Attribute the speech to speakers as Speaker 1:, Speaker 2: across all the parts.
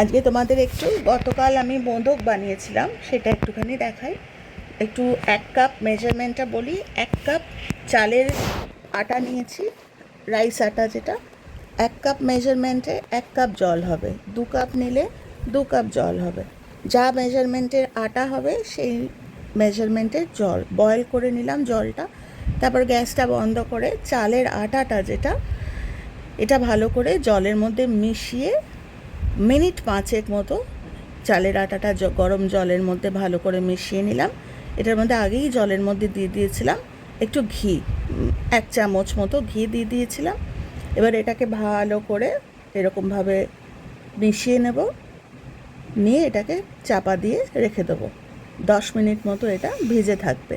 Speaker 1: আজকে তোমাদের একটু গতকাল আমি মোদক বানিয়েছিলাম, সেটা একটুখানি দেখাই। একটু এক কাপ মেজারমেন্টটা বলি, এক কাপ চালের আটা নিয়েছি রাইস আটা যেটা। এক কাপ মেজারমেন্টে এক কাপ জল হবে, দু কাপ নিলে দু কাপ জল হবে। যা মেজারমেন্টের আটা হবে, সেই মেজারমেন্টের জল। বয়েল করে নিলাম জলটা, তারপর গ্যাসটা বন্ধ করে চালের আটাটা যেটা, এটা ভালো করে জলের মধ্যে মিশিয়ে মিনিট পাঁচেক মতো চালের আটাটা গরম জলের মধ্যে ভালো করে মিশিয়ে নিলাম। এটার মধ্যে আগেই জলের মধ্যে দিয়ে দিয়েছিলাম একটু ঘি এক চামচ মতো ঘি দিয়ে দিয়েছিলাম। এবার এটাকে ভালো করে এরকমভাবে মিশিয়ে নেব। নিয়ে এটাকে চাপা দিয়ে রেখে দেবো। দশ মিনিট মতো এটা ভিজে থাকবে।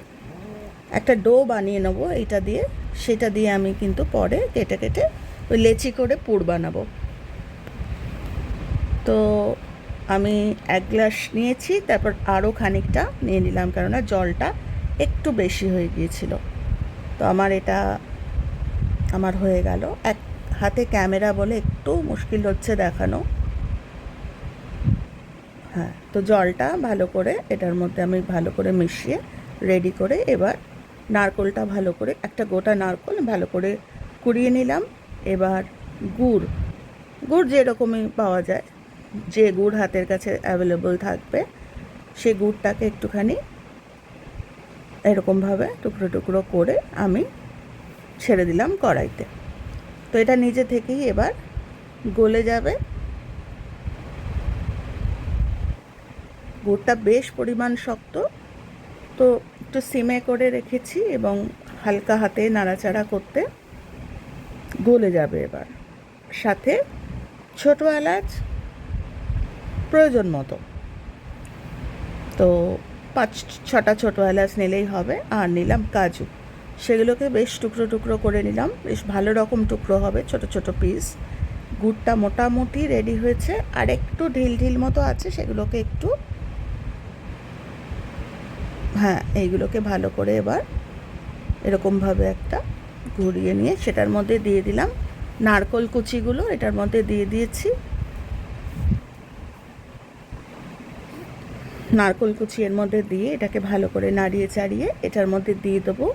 Speaker 1: একটা ডো বানিয়ে নেব এটা দিয়ে। সেটা দিয়ে আমি কিন্তু পরে কেটে কেটে ওই লেচি করে পুর বানাবো। তো আমি এক গ্লাস নিয়েছি, তারপর আরও খানিকটা নিয়ে নিলাম কেননা জলটা একটু বেশি হয়ে গিয়েছিল। তো আমার এটা আমার হয়ে গেল। এক হাতে ক্যামেরা বলে একটু মুশকিল হচ্ছে দেখানো। হ্যাঁ তো জলটা ভালো করে এটার মধ্যে আমি ভালো করে মিশিয়ে রেডি করে এবার নারকোলটা ভালো করে একটা গোটা নারকোল ভালো করে কুড়িয়ে নিলাম। এবার গুড় গুড় যেরকমই পাওয়া যায়। যে গুড় হাতের কাছে অ্যাভেলেবল থাকবে, সে গুড়টাকে একটুখানি এরকমভাবে টুকরো টুকরো করে আমি ছেড়ে দিলাম কড়াইতে। তো এটা নিজে থেকেই এবার গলে যাবে। গুড়টা বেশ পরিমাণ শক্ত। তো একটু সিমে করে রেখেছি এবং হালকা হাতে নাড়াচাড়া করতে গলে যাবে এবার। সাথে ছোটো এলাচ প্রয়োজন মতো। তো পাঁচ, ছটা ছোটো এলাচ নিলেই হবে, আর নিলাম কাজু। সেগুলোকে বেশ টুকরো টুকরো করে নিলাম। বেশ ভালো রকম টুকরো হবে, ছোট ছোট পিস গুড়টা মোটামুটি রেডি হয়েছে, আর একটু ঢিল ঢিল মতো আছে, সেগুলোকে একটু হ্যাঁ এইগুলোকে ভালো করে এবার এরকমভাবে একটা ঘুরিয়ে নিয়ে, সেটার মধ্যে দিয়ে দিলাম নারকোল কুচিগুলো, এটার মধ্যে দিয়ে দিয়েছি। নারকোল কুচি এর মধ্যে দিয়ে এটাকে ভালো করে নাড়িয়ে চাড়িয়ে এটার মধ্যে দিয়ে দেবো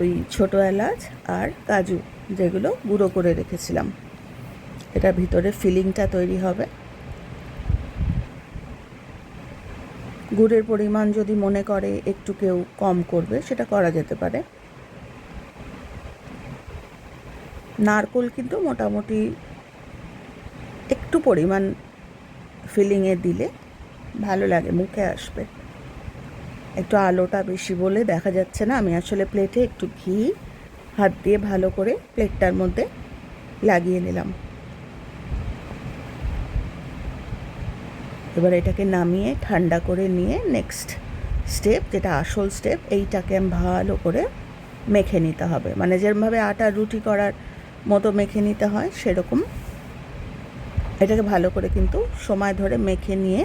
Speaker 1: ওই ছোটো এলাচ আর কাজু, যেগুলো গুঁড়ো করে রেখেছিলাম। এটা ভিতরে ফিলিংটা তৈরি হবে। গুড়ের পরিমাণ যদি মনে করে একটু কেউ কম করবে, সেটা করা যেতে পারে। নারকোল কিন্তু মোটামুটি একটু পরিমাণ ফিলিংয়ে দিলে ভালো লাগে, মুখে আসবে। একটু আলোটা বেশি বলে দেখা যাচ্ছে না। আমি আসলে প্লেটে একটু ঘি, হাত দিয়ে ভালো করে প্লেটটার মধ্যে লাগিয়ে নিলাম। এবার এটাকে নামিয়ে ঠান্ডা করে নিয়ে নেক্সট স্টেপ যেটা আসল স্টেপ এইটাকে আমি ভালো করে মেখে নিতে হবে। মানে যেরমভাবে আটা রুটি করার মতো মেখে নিতে হয়, সেরকম। এটাকে ভালো করে কিন্তু সময় ধরে মেখে নিয়ে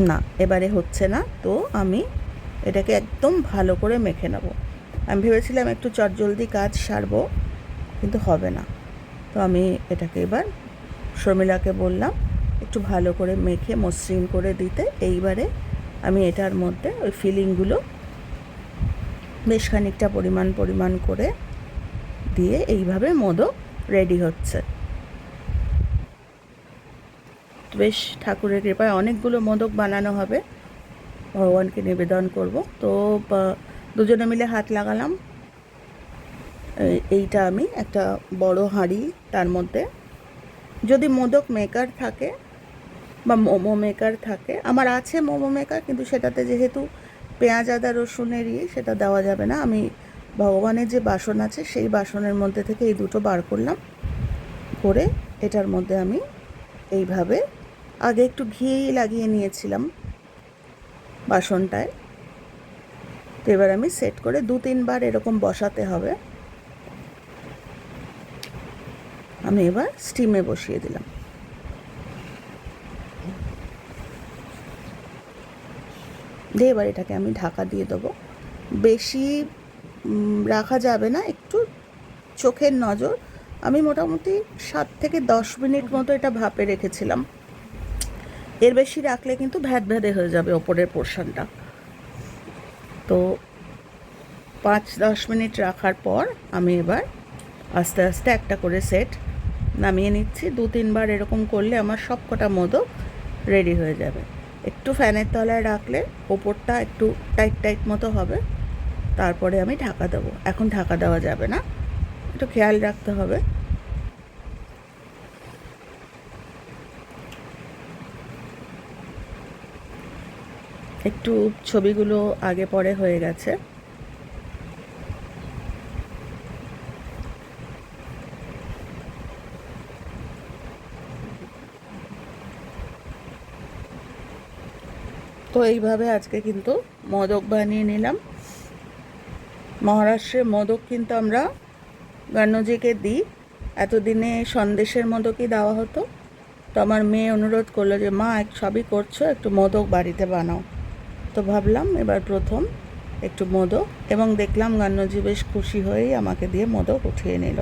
Speaker 1: না, এবারে হচ্ছে না, তো আমি এটাকে একদম ভালো করে মেখে নেব। আমি ভেবেছিলাম একটু চটজলদি কাজ সারবো, কিন্তু হবে না। তো আমি এটাকে এবার শর্মিলাকে বললাম, একটু ভালো করে মেখে মসৃণ করে দিতে। এইবারে আমি এটার মধ্যে ওই ফিলিংগুলো বেশ খানিকটা পরিমাণ পরিমাণ করে দিয়ে এইভাবে মোদক রেডি হচ্ছে। বেশ ঠাকুরের কৃপায় অনেকগুলো মোদক বানানো হবে। ভগবানকে নিবেদন করব। তো দুজনে মিলে হাত লাগালাম। এইটা আমি, একটা বড় হাঁড়ি তার মধ্যে। যদি মোদক মেকার থাকে বা মোমো মেকার থাকে, আমার আছে মোমো মেকার কিন্তু সেটাতে যেহেতু পেঁয়াজ, আদা, রসুনের ইয়ে সেটা দেওয়া যাবে না। আমি ভগবানের যে বাসন আছে, সেই বাসনের মধ্যে থেকে এই দুটো বার করলাম। করে এটার মধ্যে আমি এইভাবে আগে একটু ঘি লাগিয়ে নিয়েছিলাম বাসনটায়। তো এবার আমি সেট করে দু তিনবার এরকম বসাতে হবে। আমি এবার স্টিমে বসিয়ে দিলাম। দিয়ে এবার এটাকে আমি ঢাকা দিয়ে দেবো। বেশি রাখা যাবে না, একটু চোখের নজর। আমি মোটামুটি সাত থেকে দশ মিনিট মতো এটা ভাপে রেখেছিলাম। এর বেশি রাখলে কিন্তু ভ্যাদ ভ্যাদে হয়ে যাবে ওপরের পোর্শনটা। তো পাঁচ দশ মিনিট রাখার পর আমি এবার আস্তে আস্তে একটা করে সেট নামিয়ে নিচ্ছি। দু তিনবার এরকম করলে আমার সব কটা মোদক রেডি হয়ে যাবে। একটু ফ্যানের তলায় রাখলে ওপরটা একটু টাইট টাইট মতো হবে। তারপরে আমি ঢাকা দেবো। এখন ঢাকা দেওয়া যাবে না। একটু খেয়াল রাখতে হবে। একটু ছবিগুলো আগে পরে হয়ে গেছে। তো এইভাবে আজকে কিন্তু মোদক বানিয়ে নিলাম। মহারাষ্ট্রের মোদক কিন্তু আমরা গান্নজিকে দিই। এতদিনে সন্দেশের মোদকই দেওয়া হতো। তো আমার মেয়ে অনুরোধ করল যে, মা, এক সবই করছ, একটু মোদক বাড়িতে বানাও। তো ভাবলাম এবার প্রথম একটু মোদক এবং দেখলাম গান্নজি বেশ খুশি হয়েই আমাকে দিয়ে মোদক উঠিয়ে নিল।